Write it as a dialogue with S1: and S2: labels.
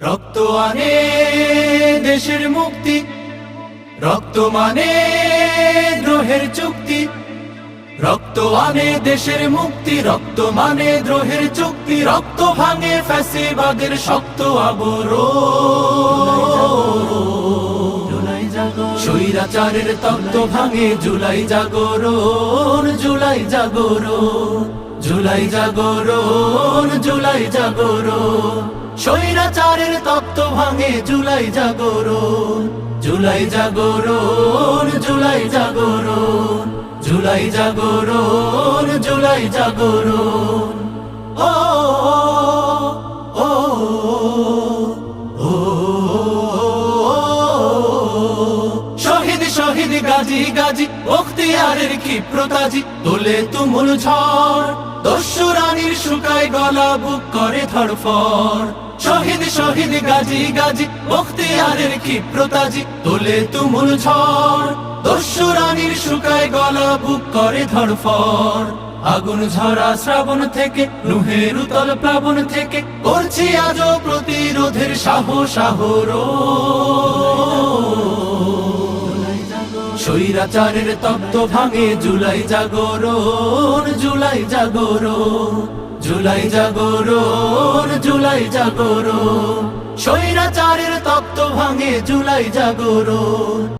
S1: রক্ত আনে দেশের মুক্তি। রক্ত মানে দ্রোহের চুক্তি। রক্ত আনে দেশের মুক্তি, রক্ত মানে দ্রোহের চুক্তি। রক্ত ভাঙে ফ্যাসিবাদের শক্ত আবর স্বৈরাচারের তত্ত্ব ভাঙে জুলাই জাগরণ জুলাই জাগরণ। জুলাই জাগরণ জুলাই জাগরণ। স্বৈরাচারের তত্ত্ব ভাঙে জুলাই জাগরণ জুলাই জাগরণ জুলাই জাগরণ জুলাই জাগরণ জুলাই জাগরণ। ও ও শহীদ শহীদ গাজী গাজী বখতিয়ারের ক্ষিপ্রতাজি তোলে তুমুল ঝড় দস্যু রানীর শুকায় গলা, বুক করে ধরফর শহীদ শহীদ, গাজী গাজী, বখতিয়ারের ক্ষিপ্রতাজি, তোলে তুমুল ঝড়। দস্যু রানীর শুকায় গলা, বুক করে ধরফর আগুন ঝরা শ্রাবণ থেকে, নুহের উতল প্লাবন থেকে, করছি আজও প্রতিরোধের সাহস সাহরো স্বৈরাচারের তত্ত্ব ভাঙে, জুলাই জাগরণ জুলাই জাগরণ। জুলাই জাগরণ জুলাই জাগরণ স্বৈরাচারের তপ্ত ভাঙে জুলাই জাগরণ